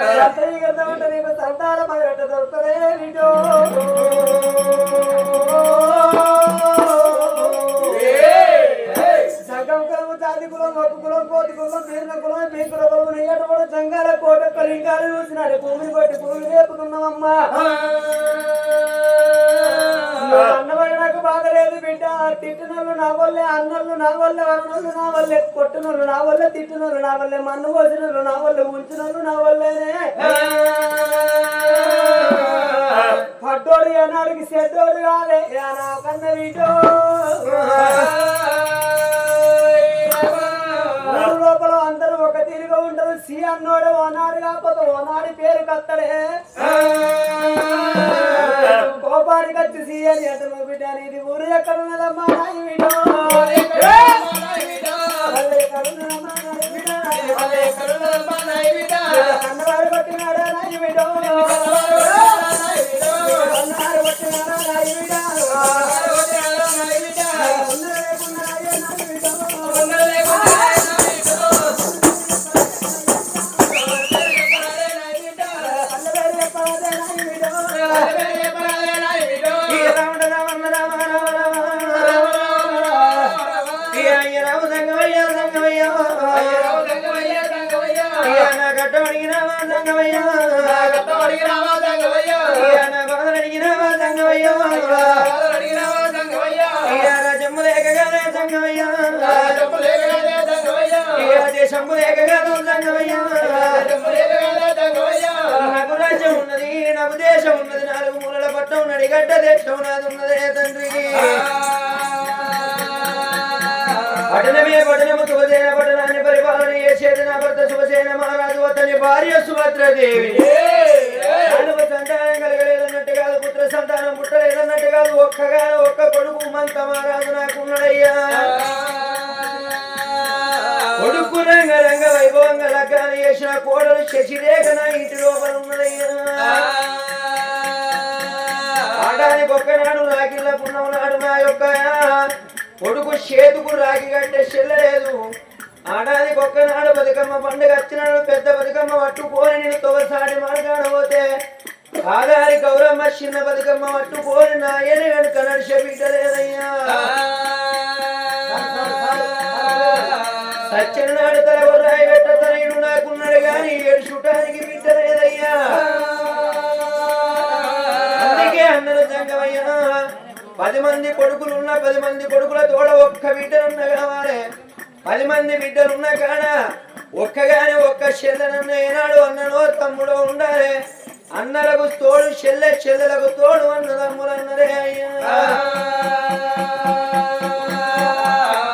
సంతయ్య కడతామంటే నీకు సంతానం మొదలెట్ట దొరుకుతదే బిడ్డో సంఘం జాతి కులం ఒక్క కులం కోటి కులం కులం కులం నెయ్యట కూడా సంఘాల కోట కలింగాలు చూసినాడు భూమిని బట్టి భూమి లేపుతున్నామమ్మా అన్నవాడు నాకు బాధ లేదు బిడ్డ తిట్టినోళ్ళు నా వల్లే అన్నోళ్ళు నా వల్లే అన్నోళ్ళు నా వల్లే కొట్టినోళ్ళు నా వల్లే తిట్టినోళ్ళు నా వల్లే మన్ను పోసినోళ్ళు నా వల్లే ఉంచినోళ్ళు నా వల్లేనే. ఇస్తే తోడు చెడ్డోడు కాదే నా కన్న వీటో. సంగమయ్య. ఈ అన్న జమ్ము లేకగానే సంగమయ్య. ఈ అన్న దేశము లేకగాను సంగమయ్య. నాకు రాజ్యం ఉన్నది నాకు దేశం ఉన్నది నాలుగు మూలల పట్టం ఉన్నది గడ్డ దేశం నాది ఉన్నదే తండ్రి పట్టణమే పట్టణము శుభసేన పట్టణాన్ని పరిపాలన చేసేది నా భర్త శుభసేన మహారాజు అతని భార్య సుభద్రదేవి పుత్ర సంతానం పుట్టలేదన్నట్టు కాదు. ఒక్కగా ఒక్క కొడుకు మంత మహారాజు నాకున్నాడయ్యా కొడుకు రంగ రంగ వైభవంగా లగ్గాన్ని చేసిన కోడలు శశిరేఖ నా ఇంటి లోపల ఉన్నదయ్యా. ఆడానికి ఒక్కనాడు నాకిళ్ళ పుణ్యం నాడు నా యొక్క కొడుకు చేతుకు రాగి కట్టే చెల్లలేదు. ఆడానికి ఒక్కనాడు బతుకమ్మ పండుగ వచ్చినాడు పెద్ద బతుకమ్మ పట్టుకోని నేను తొగసాడి మార్గాన పోతే ఆగారి గౌరమ్మ చిన్న బతుకమ్మ పట్టుకోని నా ఏని వెనుక నడిచే బిడ్డలేదయ్యా సత్యనాడు తల రాయి పెట్ట తనయుడు నాకున్నాడు గాని ఏడు చూడటానికి బిడ్డలేదయ్యా అందుకే అన్నలు సంగమయ్యా పది మంది కొడుకులున్న పది మంది కొడుకుల తోడ ఒక్క బిడ్డలున్న కావాలి. పది మంది బిడ్డలున్న కాడ ఒక్కగానే ఒక్క చెల్లెనన్న ఏనాడు అన్ననో తమ్ముడో ఉండాలి. అన్నలకు తోడు చెల్లె చెల్లెలకు తోడు అన్నదమ్ములన్నరే అయ్యా.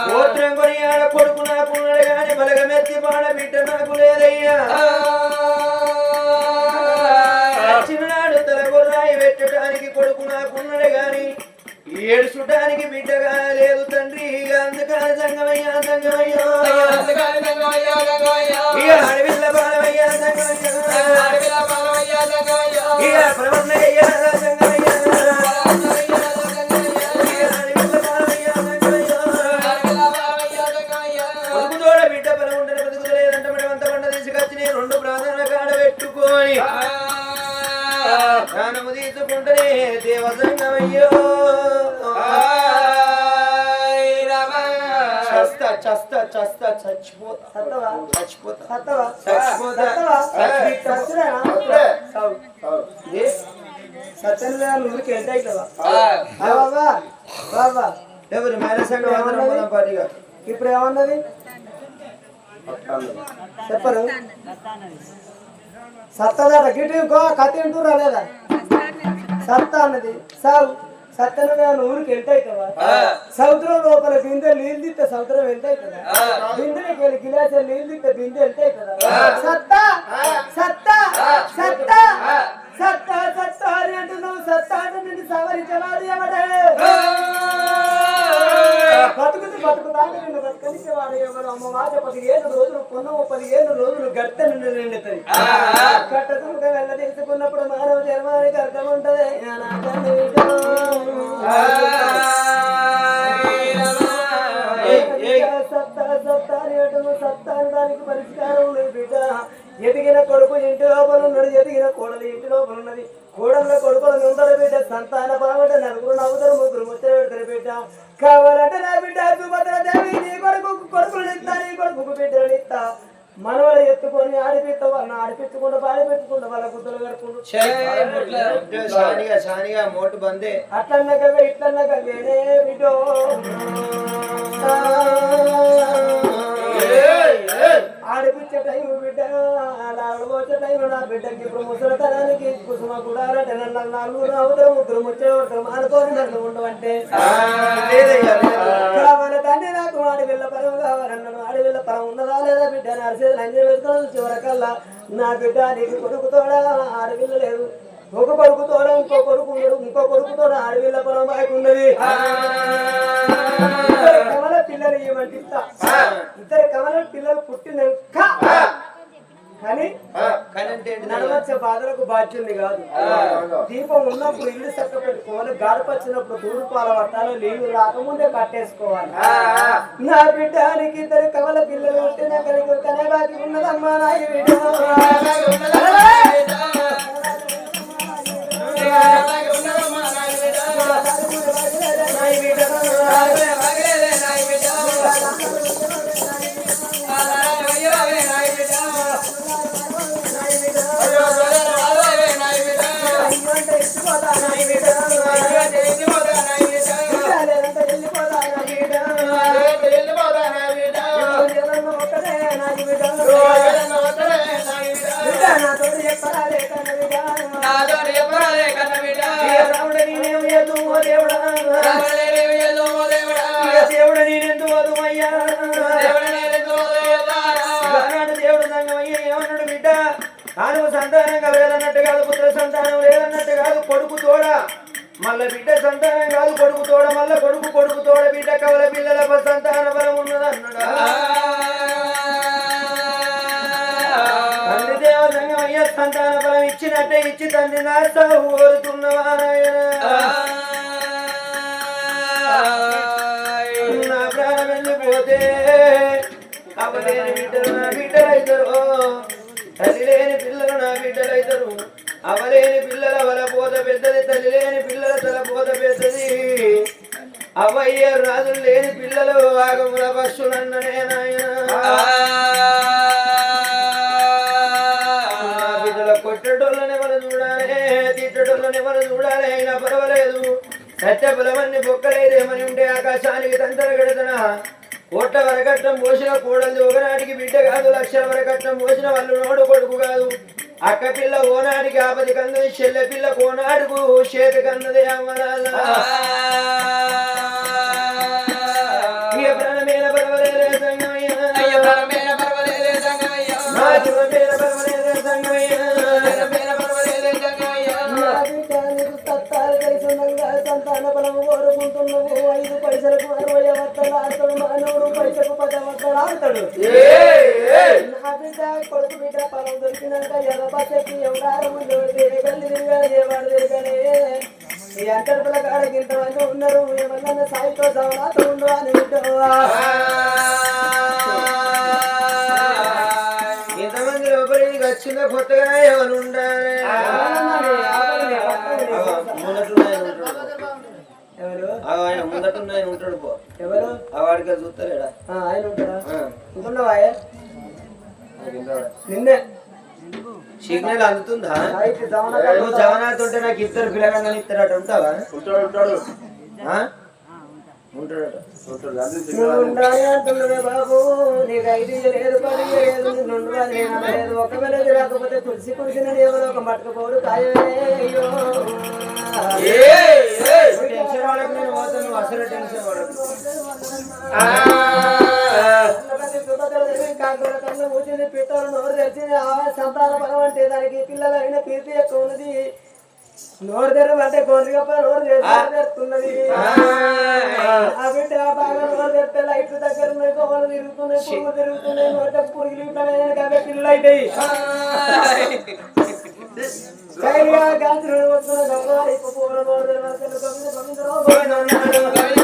గోత్రం కొని ఆడ కొడుకు నాకున్నాడు గాని బలగమెత్తి పాడ బిడ్డ నాకు లేదయ్యా. ఏడుచుటానికి బిడ్డగా లేదు తండ్రి. అందుకని సంగమయ్యా సంగమయ్యా అడవిల్ల బాలమయ్యా సంగమయ్యా ఇక ప్రవన్నయ్యా సంగమయ్యా ఇక చస్తా చస్తా చచ్చిపోతా. సత్తవా? చచ్చిపోతా. సత్తవా? చచ్చిపోతా. ఏ? సత్యన ఊరికి ఎంత అవుతావా. బాబా బాబా. ఎవరు మ్యారేజ్ పోదాం పార్టీగా? ఇప్పుడు ఏమన్నది? చెప్పరు. సత్తదట గిటి గో కత్తి వింటురా లేదా? సత్త అన్నది. సాగు సత్తను ఊరికి ఎంత అవుతావా సముద్రం లోపల బిందె నీళ్ళు సముద్రం ఎంత అవుతుందా బిందెకి వెళ్ళి గిలాస నీళ్ళు తిస్తే బిందె ఎంత అవుతుందా సత్తా సత్తా సత్తా సత్తా సత్తా అని అంటున్నావు. సత్తా అంటే నిన్ను సవరించవాడు ఎవడే? బతుకుతూ నిన్ను బతుకనిచ్చేవాడు ఎవరు అమ్మ మాట పదిహేను రోజులు పొన్నము పదిహేను రోజులు గట్ట నుండి నిండుతాయి కట్టకుండా వెళ్ళ తీసుకున్నప్పుడు మానవ జన్మానికి అర్థం ఉంటది. షానిగా షానిగా మోటు బందే. అట్లన్న కవే ఇట్లన్న కవేనే బిడ్డో ఆడిపించే టైం బిడ్డ ఆడబోచే టైం నా బిడ్డకి ఇప్పుడు ముసలితనానికి కుసుమ కూడా నన్ను నలుగురు అవుతారు ముగ్గురు ముచ్చే ఒకరు మానుకోని నన్ను ఉండవంటే. తండ్రి నాకు ఆడవిల్ల పరం కావాలన్నాడు. ఆడవిల్ల పరం ఉన్నదా లేదా బిడ్డ? నడిచేది లంజ వేసుకొని చివరకల్లా నా బిడ్డ నీకు కొడుకు తోడా? ఆడవిల్ల లేదు. ఒక కొడుకు తోడ ఇంకో కొడుకు ఉన్నాడు ఇంకో కొడుకు తోడ ఆడవిల్ల పొలం ఉన్నది. ఇద్దరు కమల పిల్లలు ఇవ్వండి. ఇద్దరు కమల పిల్లలు పుట్టినాక కానీ నడవచ్చే బాధలకు బాధ్యుంది కాదు. దీపం ఉన్నప్పుడు ఇల్లు చక్క పెట్టుకోవాలి గాడపచ్చినప్పుడు తూడు పాల పట్టాలి నీళ్ళు రాకముందే కట్టేసుకోవాలి. నా బిడ్డానికి ఇద్దరు కమల పిల్లలు పుట్టినాక నీకు కనే బాకి ఉన్నదమ్మా నాయ బిడ్డ కాదు పుత్ర సంతానం లేదన్నట్టు కాదు కొడుకు తోడ. మళ్ళ బిడ్డ సంతానం కాదు కొడుకు తోడ. మళ్ళా కొడుకు కొడుకు తోడ బిడ్డ కవల పిల్లల సంతాన బలం ఉన్నది తండ్రి దేవ సంగమయ్య సంతాన బలం ఇచ్చినట్టే ఇచ్చి తండ్రి నాశ కోరుతున్నవా నా ప్రాణం వెళ్ళిపోతే అవలేని బిడ్డలు నా బిడ్డలైతారు. తల్లి లేని పిల్లలు నా బిడ్డలైతారు. అవలేని పిల్లల వల పోత పెద్దది తల్లి లేని పిల్లల తల పోత పెద్దది. అవయ్య రాజులు లేని పిల్లలు ఆగముల పశులన్ననే నాయన. నా బిడ్డల కొట్టడోళ్ళని మనం చూడాలి తిట్టడోళ్ళని మనం చూడాలి అయినా పర్వాలేదు. సత్య బలమన్ని బొక్కలేదేమని ఉంటే ఆకాశానికి తంతర గడతన? కోట్ల వరకట్నం పోసిన కూడలు ఒకనాటికి బిడ్డ కాదు లక్షల వరకట్నం పోసిన వాళ్ళు నోడు కొడుకు కాదు. అక్క పిల్ల ఓనాడికి ఆపది కన్నది చెల్లె పిల్ల కోనాడుకు చేతి ప్రాణమేన సంగమయ్య. సంగమయ్య. నా సంతాన బలము కోరుకుంటున్నావు. ఐదు పైసలకు అరవై వత్తలు ఆడతాడు మానవుడు. పైసకు పద వత్తలు ఆడతాడు. నా బిడ్డ బిడ్డ పొలం దొరికినాక ఎర్రపచ్చకి ఎవడారము తిరగలి తిరగాలి ఏవాడు తిరగలే ఈ అంతర్పుల కాడకి ఇంతమంది ఉన్నారు ఏమన్నా సాయితో సవనాతో ఉండు అని ఇంతమంది లోపలికి వచ్చిందో కొత్తగా ఎవరు? ఉండాలి ఆయన ముందట ఆయన ఉంటాడు పో. ఎవరు? ఆ వాడికి చూస్తాడా ఆయన ఉంటాడా? ఇంకున్నావా నిన్నే. సిగ్నల్ అందుతుందా? నువ్వు జగన్నాథ్ ఉంటే నాకు ఇద్దరు పిల్లగానే ఇస్తారట ఉంటావా? ఉంటాడు ఉంటాడు. ఒకవేళ రాకపోతే తులసి కురిసిన దేవుడు ఒక మట్టుకోడు అయ్యో. టెన్షన్ వాళ్ళకి నేను పోతాను. అసలు టెన్షన్ పడకు. కన్ను మూసింది పిట్టలు నోరు ఆ సంతాన బలం అంటే దానికి పిల్లలు అయిన కీర్తి ఎక్కువ ఉన్నది నోరు తెరవ అంటే కోరికప్ప నోరు తెరుతున్నది ఆ బిడ్డ బాగా నోరు తెరితే లైట్లు దగ్గర ఉన్నాయి తిరుగుతున్నాయి పువ్వు తిరుగుతున్నాయి నోట పురుగులు ఇట్లా కాబట్టి పిల్లలు అయితాయి కైగా గాంధీ వస్తున్న గంగా ఇప్పుడు పూల నోరు తెరవాలి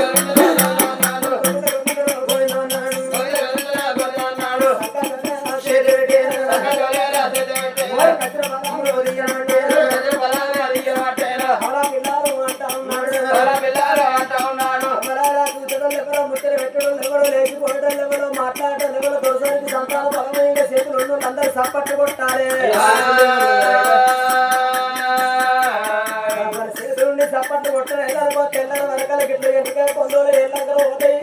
గోవింద గోవింద చేతులు అందరూ సప్పట్లు కొట్టాలి. చేతులుండి సప్పట్లు కొట్టాలి వెళ్ళాలి తెల్లని వెనకాల గిట్ల ఎందుక కొందరు ఎల్లగల పోతాయి.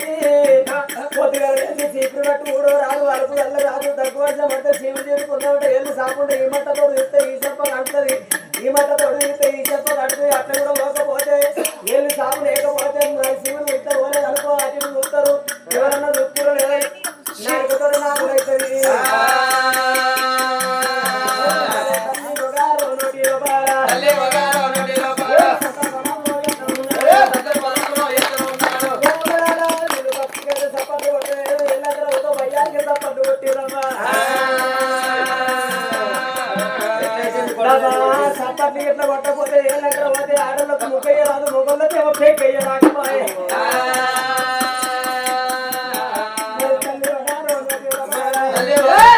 పొద్దుగా చీపురు కట్టు ఊడో రాదు వరకు వెళ్ళ రాదు దగ్గు వర్షం అంటే చీపురు చేసుకుంటా ఉంటే ఎల్లు సాపుంటే ఈ లోపల.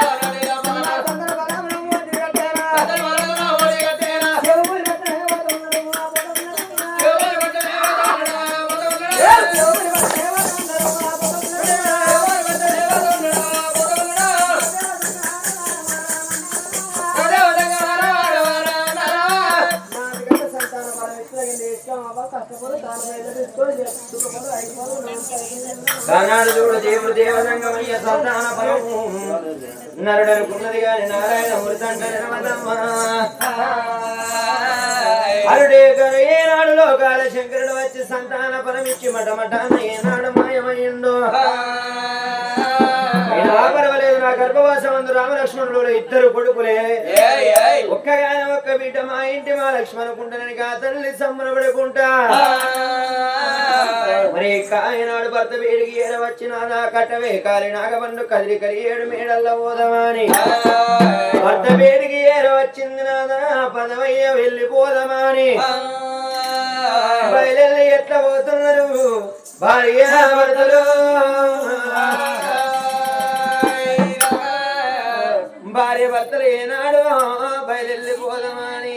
నమస్కారం కానాడు సంతాన ఫలము నరుడు గాని నారాయణ మృతంట అరుడే గల ఏనాడు లోకాల శంకరుడు వచ్చి సంతాన పరమిచ్చి మటమటాన ఏనాడు మాయమయ్యిండు. పరవల నా గర్భవాసం అందు రామలక్ష్మణుడు ఇద్దరు కొడుకులే. ఒక్కగానే ఒక్క బిడ్డ మా ఇంటి మా లక్ష్మణుకుంటానని కా తల్లి సమ్మనపడుకుంటా మరి కాయనాడు భర్త వేడికి ఏడ వచ్చినాదా కట్టవే కాలి నాగబండు కదిరి కలి ఏడు మేడల్లో పోదమాని. భర్త వేడికి ఏడ వచ్చింది నాదా పదవయ్య వెళ్ళిపోదమాని. బయలు ఎట్లా పోతున్నారు? భార్య భర్తలు. భార్య భర్తలు ఏనాడు బయలుపోదామని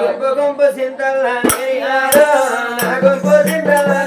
గుంపు గుంపు సింతల్లా గుంపు సింతల్లా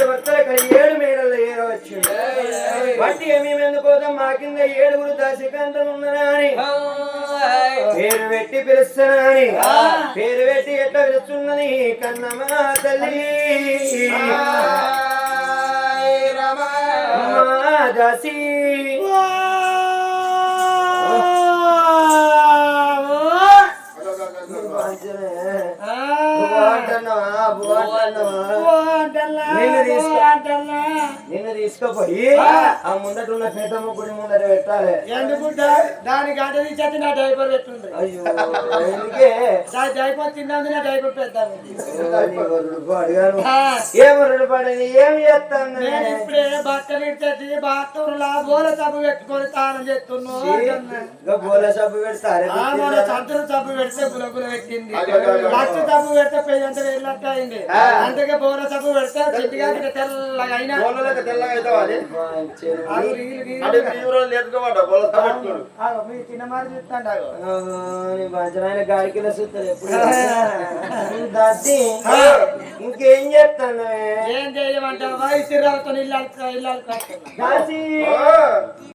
ఏడు భర్తలు ఇక్కడ ఏడు మేడల్లో ఏరవచ్చు. బట్టి ఏమేమెందు మా కింద ఏడుగురు దశకాంతం ఉన్నదా అని. పేరు పెట్టి పిలుస్తున్నా పేరు పెట్టి ఎట్లా పిలుస్తున్నది? కన్నమా తల్లి. రమా దాసీ. నిన్ను తీసుకో. నిన్ను తీసుకుపోయి ఆ. ముందట ఉన్న పెద్దమ్మ గుడి ముందట పెట్టాలి. ఎందుకుంటా దాని గంట తీసేది నా డైపర్ పెట్టుంది అయ్యో ఎందుకే? డైపర్ తిన్నది నా డైపర్ పెద్దాము నీ వరుడు పాడుగాను ఏం వరుడు పాడని ఏం చేస్తాను నేను ఇప్పుడే బట్టలు ఇచ్చేది బాత్రూంలో బోల సబ్బు పెట్టుకొని తానం చేస్తున్నాను గోల సబ్బు పెడతారే ఆ మన సంతరు సబ్బు పెడితే గుల గుల పెట్టింది లక్ష సబ్బు పెడితే పెయ్యంత వెళ్ళినట్టు అయింది. అందుకే బోల సబ్బు పెడితే బిడ్డ తెల్లగా అయినా ఆగు, రీలు, రీలు. ఆగు, మీ చిన్న మాట చెప్తాండు ఆగు. మంచమైన గాడికిల సూత్తారు ఎప్పుడు. దాసి ఇంకేం చేస్తాను ఏం చేయమంటావా? ఇసిరాలతో ఇల్లు ఇల్లు దాసి.